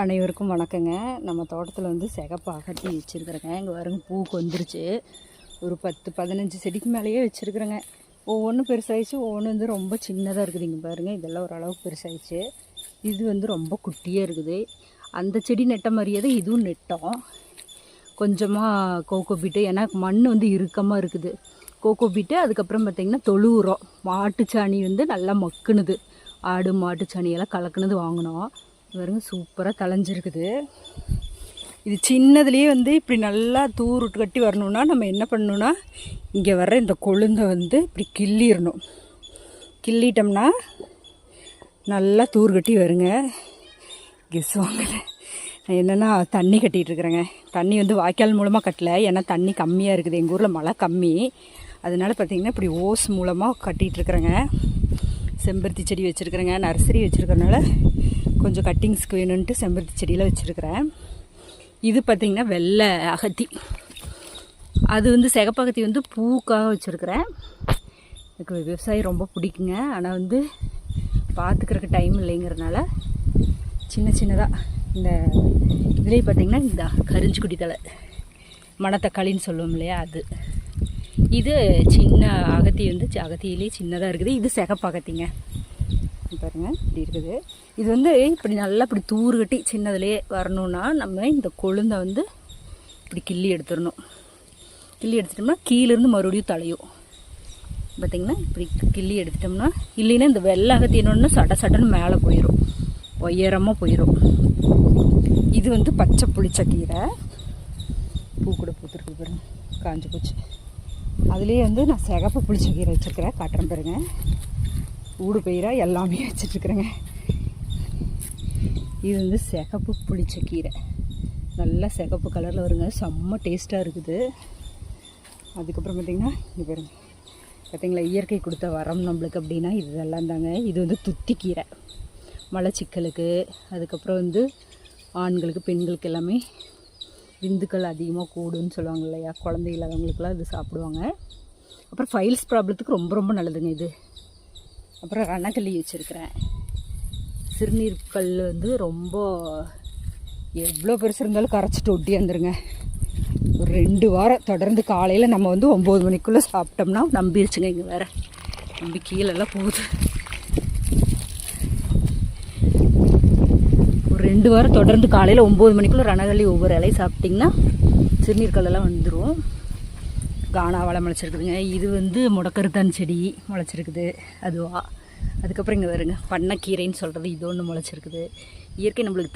அனைவருக்கும் வணக்கங்க. நம்ம தோட்டத்தில் வந்து சிகப்பு அகட்டி வச்சுருக்குறேங்க. இங்கே வரங்க பூ வந்துருச்சு. ஒரு பத்து பதினஞ்சு செடிக்கு மேலேயே வச்சுருக்குறேங்க. ஒவ்வொன்றும் பெருசாகிடுச்சு ஒவ்வொன்று வந்து ரொம்ப சின்னதாக இருக்குது. இங்கே பாருங்கள் இதெல்லாம் ஓரளவுக்கு பெருசாகிடுச்சு இது வந்து ரொம்ப குட்டியாக இருக்குது. அந்த செடி நெட்ட மாதிரியே தான் இதுவும் நெட்டோம். கொஞ்சமாக கோகோ பீட்டு ஏன்னா மண் வந்து இறுக்கமாக இருக்குது. கோகோ பீட்டு அதுக்கப்புறம் பார்த்திங்கன்னா தொழு உரம் மாட்டுச்சாணி வந்து நல்லா மக்குனுது. ஆடு மாட்டுச்சாணியெல்லாம் கலக்குனது வாங்கினோம். பாருங்க சூப்பராக தளைஞ்சிருக்குது இது சின்னதுலேயே வந்து இப்படி நல்லா தூருட்டு கட்டி வரணுன்னா நம்ம என்ன பண்ணணுன்னா இங்கே வர்ற இந்த கொழுந்தை வந்து இப்படி கிள்ளிடணும் கிள்ளிட்டோம்னா நல்லா தூர் கட்டி வருங்க. கெஸ் என்னென்னா தண்ணி கட்டிகிட்டு இருக்கிறேங்க. தண்ணி வந்து வாய்க்கால் மூலமாக கட்டலை ஏன்னா தண்ணி கம்மியாக இருக்குது. எங்கள் ஊரில் மழை கம்மி. அதனால பார்த்திங்கன்னா இப்படி ஓஸ் மூலமாக கட்டிகிட்ருக்குறேங்க செம்பருத்தி செடி வச்சுருக்குறேங்க. நர்சரி வச்சுருக்கறனால கொஞ்சம் கட்டிங்ஸ்க்கு வேணும்ன்ட்டு செம்பருத்தி செடியில் வச்சுருக்கிறேன். இது பார்த்திங்கன்னா வெள்ளை அகத்தி. அது வந்து சிகப்பகத்தி வந்து பூக்காக வச்சுருக்கிறேன். எனக்கு விவசாயம் ரொம்ப பிடிக்குங்க. ஆனால் வந்து பார்த்துக்கிறக்கு டைம் இல்லைங்கிறதுனால சின்ன சின்னதாக இந்த இதுலேயே பார்த்திங்கன்னா இந்த கரிஞ்சி குடி தலை மணத்தக்காளின்னு சொல்லுவோம் இல்லையா அது. இது சின்ன அகத்தி வந்து அகத்தியிலே சின்னதாக இருக்குது. இது சிகப்பு பாருங்கள் இப்படி இருக்குது. இது வந்து இப்படி நல்லா இப்படி தூறு கட்டி சின்னதுலேயே வரணும்னா நம்ம இந்த கொழுந்தை வந்து இப்படி கிள்ளி எடுத்துடணும். கிள்ளி எடுத்துட்டோம்னா கீழேருந்து மறுபடியும் தலையும். பார்த்திங்கன்னா இப்படி கிள்ளி எடுத்துட்டோம்னா இல்லைன்னா இந்த வெள்ளை அகத்தி சட சடன்னு மேலே போயிடும் உயரமாக போயிடும் இது வந்து பச்சை புளிச்சக்கீரை பூ கூட பூத்துருக்கு பாருங்க காஞ்சி போச்சு. அதுலேயே வந்து நான் சிகப்பு புளிச்சக்கீரை வச்சுருக்கிறேன் காட்டுறேன் பாருங்கள் ஊடு பயிராக எல்லாமே வச்சிட்ருக்குறேங்க. இது வந்து சிகப்பு புளிச்சக்கீரை நல்லா சிகப்பு கலரில் வருங்க. செம்ம டேஸ்ட்டாக இருக்குது. அதுக்கப்புறம் பார்த்திங்கன்னா இங்கே பாருங்க. பார்த்தீங்களா இயற்கை கொடுத்த வரம் நம்மளுக்கு அப்படின்னா இதெல்லாம் தாங்க. இது வந்து துத்தி கீரை. மலச்சிக்கலுக்கு அதுக்கப்புறம் வந்து ஆண்களுக்கு பெண்களுக்கு எல்லாமே விந்துக்கள் அதிகமாக கூடுன்னு சொல்லுவாங்க இல்லையா? குழந்தை இல்லாதவங்களுக்குலாம் இது சாப்பிடுவாங்க. அப்புறம் ஃபைல்ஸ் ப்ராப்ளத்துக்கு ரொம்ப ரொம்ப நல்லதுங்க இது. அப்புறம் ரணக்கல்லி வச்சுருக்கிறேன். சிறுநீர் கல் வந்து ரொம்ப எவ்வளோ பெருசு இருந்தாலும் கரைச்சிட்டு ஒட்டி வந்துருங்க. ஒரு ரெண்டு வாரம் தொடர்ந்து காலையில் நம்ம வந்து ஒம்பது மணிக்குள்ளே சாப்பிட்டோம்னா நம்பிருச்சுங்க இங்கே வேறு. நம்பி கீழெல்லாம் போகுது. ஒரு ரெண்டு வாரம் தொடர்ந்து காலையில் ஒம்பது மணிக்குள்ளே ரணகல்லி ஒவ்வொரு இலையும் சாப்பிட்டிங்கன்னா சிறுநீர் கல்லெல்லாம் வந்துடும் கானா வாழை முளைச்சிருக்குதுங்க. இது வந்து முடக்கருத்தான் செடி முளைச்சிருக்குது. அதுவா. அதுக்கப்புறம் இங்கே வருங்க பண்ணைக்கீரைன்னு சொல்கிறது இது ஒன்று முளைச்சிருக்குது. இயற்கை நம்மளுக்கு தான்